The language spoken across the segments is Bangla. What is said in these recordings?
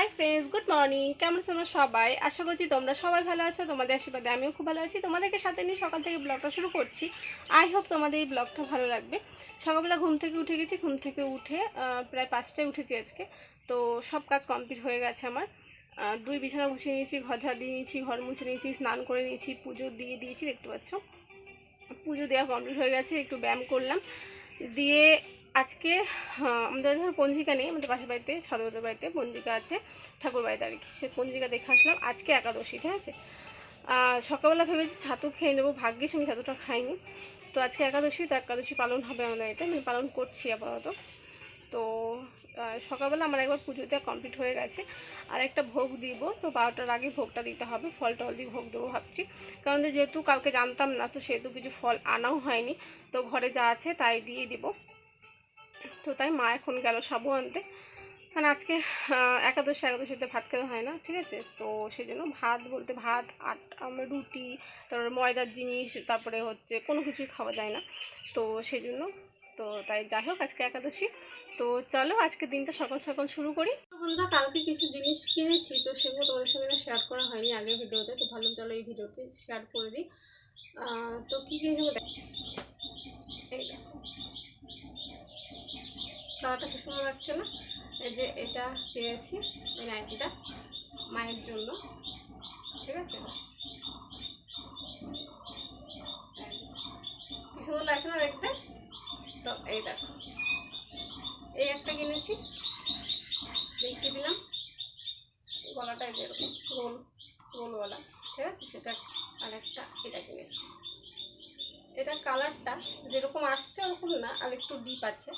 Hi friends, good morning. কেমন আছো তোমরা সবাই? আশা করছি তোমরা সবাই ভালো আছো, তোমাদের আশীর্বাদে আমিও খুব ভালো আছি। তোমাদেরকে সাথে নিয়ে সকাল থেকে ব্লগটা শুরু করছি। আই হোপ তোমাদের এই ব্লগটা ভালো লাগবে। সকালবেলা ঘুম থেকে উঠে গেছি, ঘুম থেকে উঠে প্রায় পাঁচটায় উঠেছি আজকে। তো সব কাজ কমপ্লিট হয়ে গেছে আমার। দুই বিছানা গুছিয়ে নিয়েছি, ঘর ঝাড় দিয়ে নিয়েছি, ঘর মুছে নিয়েছি, স্নান করে নিয়েছি, পুজো দিয়ে দিয়েছি, দেখতে পাচ্ছ। পুজো দেওয়া কমপ্লিট হয়ে গেছে, একটু ব্যায়াম করলাম। দিয়ে আজকে আমাদের ধর পঞ্জিকা নেই, আমাদের পাশের বাড়িতে সাধুবাদের বাড়িতে পঞ্জিকা আছে, ঠাকুর বাড়িতে আর কি। সে পঞ্জিকা দেখে আসলাম, আজকে একাদশী, ঠিক আছে? সকালবেলা ভেবেছি ছাতু খেয়ে নেব, ভাগ্যিস আমি ছাতুটা খাইনি। তো আজকে একাদশী, তো একাদশী পালন হবে আমাদের বাড়িতে আমি পালন করছি আপাতত। তো সকালবেলা আমার একবার পুজো দেওয়া কমপ্লিট হয়ে গেছে। আর একটা ভোগ দিব, তো বারোটার আগে ভোগটা দিতে হবে, ফল টল দিয়ে ভোগ দেবো ভাবছি। কারণ যেহেতু কালকে জানতাম না, তো সেহেতু কিছু ফল আনাও হয়নি। তো ঘরে যা আছে তাই দিয়ে দিব। তো তাই মা এখন গেল সাবু আনতে। কারণ আজকে একাদশী, একাদশীতে ভাত খেতে হয় না, ঠিক আছে? তো সেই জন্য ভাত বলতে ভাত, আট, আমার রুটি, তারপরে ময়দার জিনিস, তারপরে হচ্ছে কোনো কিছুই খাওয়া যায় না। তো সেই জন্য তো তাই যাই হোক আজকে একাদশী। তো চলো আজকে দিনটা সকাল সকাল শুরু করি। বন্ধুরা, কালকে কিছু জিনিস কিনেছি, তো সেগুলো তোমাদের সঙ্গে শেয়ার করা হয়নি আগের ভিডিওতে, তো ভালো চলো এই ভিডিওতে শেয়ার করে দিই। তো কী কিনেছি দেখ এই দেখো কালারটা খুব সুন্দর লাগছে না। এই যে এটা পেয়েছি, এই নাইটিটা মায়ের জন্য। ঠিক আছে? কি সুন্দর লাগছে না দেখতে? তো এই দেখো। এই একটা কিনেছি, দেখিয়ে দিলাম। গলাটা যে এরকম গোল ঠিক আছে? সেটা আর একটা এটা কিনেছি। এটা কালারটা যেরকম আসছে ওরকম না, আর একটু ডিপ আছে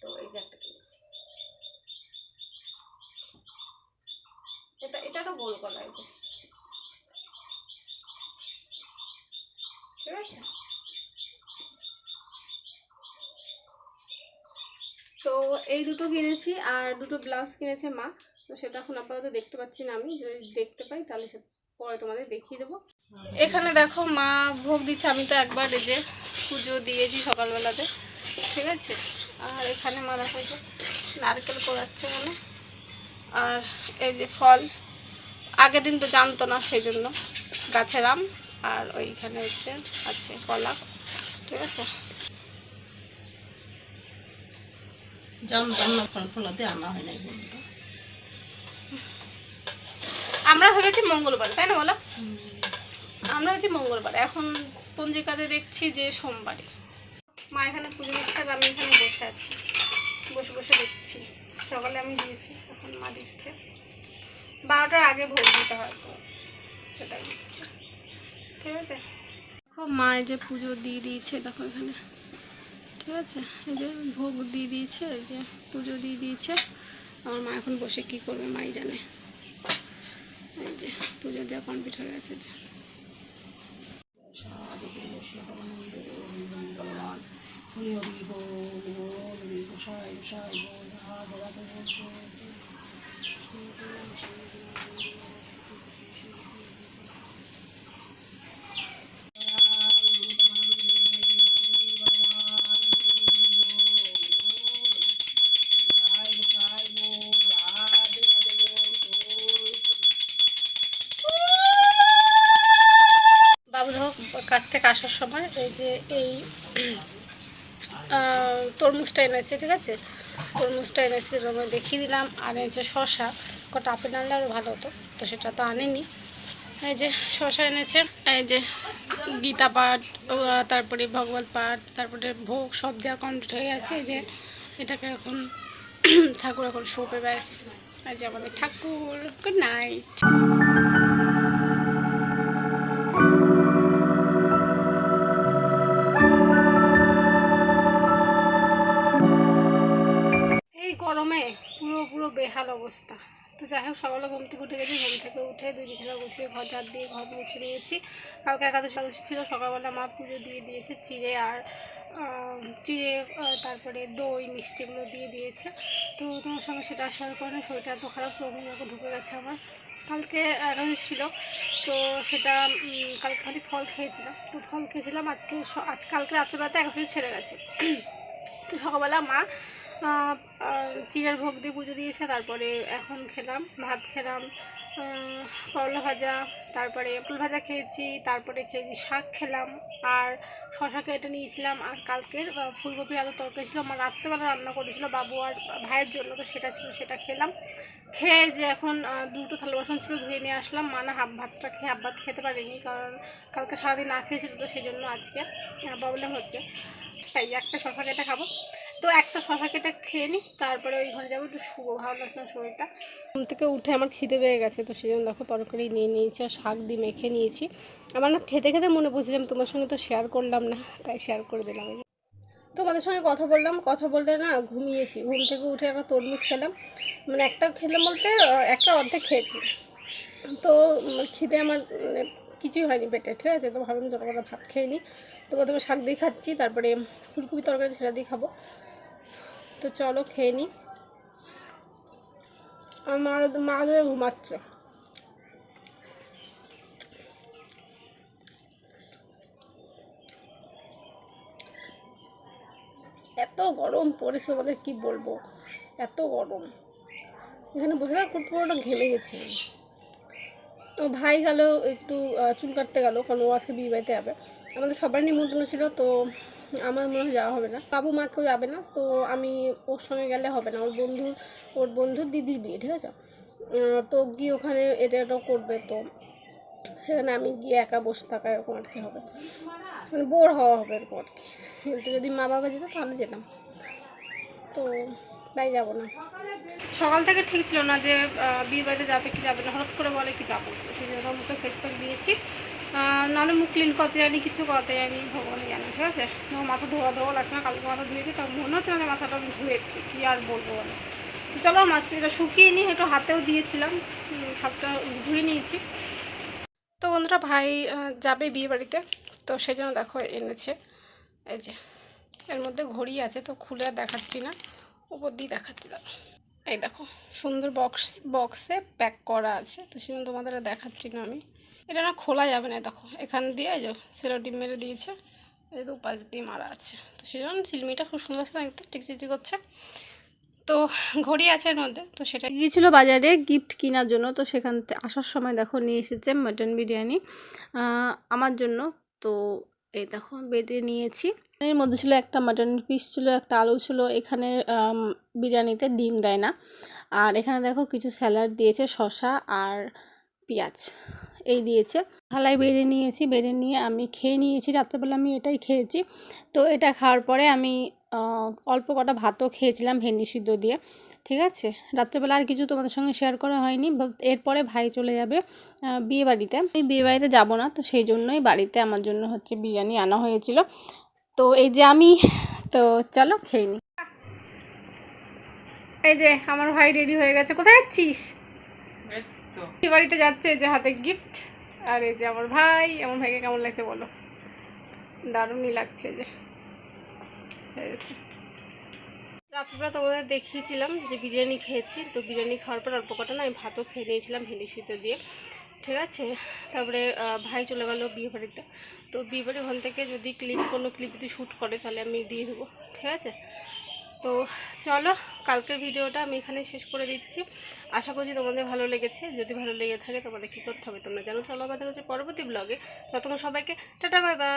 তো এই যে একটা কিনেছি এটা গোল যে ঠিক আছে? তো এই দুটো কিনেছি আর দুটো ব্লাউজ কিনেছে মা। তো সেটা এখন আপাতত দেখতে পাচ্ছি না আমি। যদি দেখতে পাই তাহলে পরে তোমাদের দেখিয়ে দেবো। এখানে দেখো মা ভোগ দিচ্ছে। আমি তো একবার যে পুজো দিয়েছি সকালবেলাতে। ঠিক আছে? আর এখানে মা দেখো যে নারকেল কোড়াচ্ছে মানে। আর এই যে ফল। আগের দিন তো জানতো না সেই জন্য গাছের আম আর ওইখানে হচ্ছে আছে কলা। ঠিক আছে? জানতাম না ফল ফলাতে আনা হয় নাই বন্ধুরা আমরা ভেবেছি মঙ্গলবার তাই না বলো? আমরা হচ্ছে মঙ্গলবার। এখন পঞ্জিকাতে দেখছি যে সোমবারে। মা এখানে পুজো দিচ্ছে আর আমি এখানে বসে আছি। বসে বসে দেখছি। সকালে আমি দিয়েছি এখন মা দিচ্ছে। বারোটার আগে ভোগ দিতে হয় সেটা ঠিক আছে দেখো মা এই যে পুজো দিয়ে দিয়েছে দেখো এখানে ঠিক আছে এই যে ভোগ দিয়ে দিয়েছে এই যে পুজো দিয়ে দিয়েছে আমার মা এখন বসে কি করবে মাই জানে এই যে পুজো দেওয়া কমপ্লিট হয়ে গেছে যে হরি হরি বল বল হরি কাছ থেকে আসার সময় এই যে এই তরমুজটা এনেছে, ঠিক আছে? তরমুজটা এনেছে, রোমে দেখিয়ে দিলাম। আর এনেছে শশা, কটা আপেল আনলে আরও ভালো হতো, তো সেটা তো আনেনি। এই যে শশা এনেছে, এই যে গীতা পাঠ তারপরে ভগবত পাঠ, তারপরে ভোগ, সব দেওয়া কমপ্লিট হয়ে গেছে। যে এটাকে এখন ঠাকুর এখন শোপে ব্যাস। যে আমাদের ঠাকুর গুড নাইট গরমে পুরো পুরো বেহাল অবস্থা। তো যাই হোক সকালে ঘুম থেকে উঠে গেছি। ঘুম থেকে উঠে দুই বিছানা গুছিয়ে ঘর ঝাড় দিয়ে ঘর মুছে নিয়েছি। কালকে একাদশী একাদশী ছিল, সকালবেলা মা পুজো দিয়ে দিয়েছে চিড়ে আর চিড়ে তারপরে দই, মিষ্টিগুলো দিয়ে দিয়েছে। তো তোমার সঙ্গে সেটা শেয়ার করে শরীরটা এত খারাপ, চোখ মুখে ঢুকে গেছে আমার। কালকে একাদশী ছিল, তো সেটা কালকে খালি ফল খেয়েছিলাম। তো ফল খেয়েছিলাম, আজকে আজ কালকে রাত্রেবেলাতে একাদশী ছেড়ে গেছে। তো সকালবেলা মা চিড়ের ভোগ দিয়ে পুজো দিয়েছে, তারপরে এখন খেলাম, ভাত খেলাম করলা ভাজা, তারপরে ফুল ভাজা খেয়েছি, তারপরে খেয়েছি শাক খেলাম, আর শশা কেটে নিয়েছিলাম, আর কালকের ফুলকপি আলুর তরকারি ছিল, আমার রাত্রেবেলা রান্না করেছিল বাবু আর ভাইয়ের জন্য, তো সেটা ছিল, সেটা খেলাম, খেয়ে যে এখন দুটো থালা বাসন ছিল, ধুয়ে নিয়ে আসলাম মানে হাফ ভাতটা খেয়ে, হাফ ভাত খেতে পারিনি, কারণ কালকে সারাদিন না খেয়েছিল, তো সেই জন্য আজকে প্রবলেম হচ্ছে। তাই একটা শশা কেটে খাব। তো একটা শশা কেটে খেয়ে নিই তারপরে ওই ঘরে যাব, একটু শুভ ভালো লাগছে না শরীরটা। ঘুম থেকে উঠে আমার খিদে পেয়ে গেছে, তো সেই জন্য দেখো তরকারি নিয়ে নিয়েছি আর শাক দিয়ে মেখে নিয়েছি। আমার না খেতে খেতে মনে পড়ছে যে আমি তোমার সঙ্গে তো শেয়ার করলাম না, তাই শেয়ার করে দিলাম। তোমাদের সঙ্গে কথা বললাম, কথা বলতে না ঘুমিয়েছি, ঘুম থেকে উঠে একটা তরমুজ খেলাম মানে একটা খেলাম বলতে একটা অর্ধেক খেয়েছি। তো খিদে আমার মানে কিছুই হয়নি পেটে, ঠিক আছে? তো ভাবলাম করে ভাত খেয়ে নিই তো প্রথমে শাক দিয়ে খাচ্ছি, তারপরে ফুলকপি তরকারি সেটা দিয়ে খাব। তো চলো খেয়ে নিই আমার মা ধরে ঘুমাচ্ছে। এত গরম পড়েছে আমাদের কি বলব? এত গরম। এখানে বসে না পুরোটা ঘেমে গেছি। তো ভাই গেল, একটু চুল কাটতে গেল, কারণ ও আজকে বিয়ে বাড়িতে যাবে। আমাদের সবার নিমন্ত্রণ ছিল, তো আমার মনে হয় যাওয়া হবে না। বাবু মা কেউ যাবে না, তো আমি ওর সঙ্গে গেলে হবে না। ওর বন্ধু ওর বন্ধুর দিদির বিয়ে, ঠিক আছে? তো গিয়ে ওখানে এটা এটাও করবে, তো সেখানে আমি গিয়ে একা বসে থাকা এরকম আর কি হবে। মানে বোর হওয়া হবে এরকম আর কি। কিন্তু যদি মা বাবা যেত তাহলে যেতাম। তো তাই যাব না। সকাল থেকে ঠিক ছিল না যে বিয়ে বাড়িতে যাবে কি যাবে না, হঠাৎ করে বলে কি যাব তো সেই জন্য মুখে ফেস প্যাক দিয়েছি। নাহলে মুখ ক্লিন করতে জানি, কিছু করতে জানি ভগবানই জানি, ঠিক আছে? মাথা ধোয়া ধোয়া লাগছে না, কালকে মাথা ধুয়েছি তার মনে হচ্ছে না যে মাথাটা আমি ধুয়েছি, কি আর বলব বলে? চলো মাছটা শুকিয়ে নিই, একটু হাতেও দিয়েছিলাম হাতটা ধুয়ে নিয়েছি। তো বন্ধুরা, ভাই যাবে বিয়ে বাড়িতে তো সেই জন্য দেখো এনেছে, এই যে, এর মধ্যে ঘড়ি আছে, তো খুলে আর দেখাচ্ছি না উপর দিয়ে দেখাচ্ছি দাও এই দেখো, সুন্দর বক্স বক্সে প্যাক করা আছে, তো সেজন্য তোমাদের দেখাচ্ছি না আমি। এটা না খোলা যাবে না, দেখো। এখান দিয়ে যে সেলোটি মেরে দিয়েছে এই দুপাশ দিয়ে মারা আছে। তো সেজন্য ঝিলমিটা খুব সুন্দর আছে দেখতে টিকচিকি করছে। তো ঘড়ি আছে এর মধ্যে, তো সেটা গিয়েছিল বাজারে গিফট কেনার জন্য, তো সেখান থেকে আসার সময় দেখো নিয়ে এসেছে মাটন বিরিয়ানি আমার জন্য। তো এই দেখো বেডে নিয়েছি। এর মধ্যে ছিল একটা মাটন পিস ছিল, একটা আলু ছিল, এখানে বিরিয়ানিতে ডিম দেয় না। আর এখানে দেখো কিছু স্যালাড দিয়েছে, শসা আর পেঁয়াজ। এই দিয়েছে। থালায় বেড়ে নিয়েছি, বেড়ে নিয়ে আমি খেয়ে নিয়েছি। রাত্রেবেলা আমি এটাই খেয়েছি। তো এটা খাওয়ার পরে আমি অল্প কটা ভাতও খেয়েছিলাম ভেন্ডি সিদ্ধ দিয়ে। ঠিক আছে? রাত্রেবেলা আর কিছু তোমাদের সঙ্গে শেয়ার করা হয়নি। এরপরে ভাই চলে যাবে বিয়ে বাড়িতে আমি বিয়ে বাড়িতে যাব না, তো সেই জন্যই বাড়িতে আমার জন্য হচ্ছে বিরিয়ানি আনা হয়েছিল। তো এই যে আমি, তো চলো খেয়ে নিই এই যে আমার ভাই রেডি হয়ে গেছে। কোথায় যাচ্ছিস? বাড়িতে যাচ্ছে যে হাতে গিফট আর এই যে আমার ভাই, আমার ভাইকে কেমন লাগছে বলো? দারুণই লাগছে যে। রাত্রিবেলা তোমাদের দেখিয়েছিলাম যে বিরিয়ানি খেয়েছি, তো বিরিয়ানি খাওয়ার পর অল্প কটা না আমি ভাতও খেয়ে নিয়েছিলাম ভেন্ডি সিদ্ধ দিয়ে। ঠিক আছে? তারপরে ভাই চলে গেল বিয়ে বাড়িতে। তো বিয়ে বাড়ি ওখান থেকে যদি ক্লিপ কোনো ক্লিপ যদি শ্যুট করে, তাহলে আমি দিয়ে দেবো। ঠিক আছে? তো চলো, কালকের ভিডিওটা আমি এখানে শেষ করে দিচ্ছি। আশা করছি তোমাদের ভালো লেগেছে। যদি ভালো লেগে থাকে তোমাদের কী করতে হবে তোমরা জানো। চলো আমাদের হচ্ছে পরবর্তী ব্লগে ততক্ষণ সবাইকে টাটা বাই বাই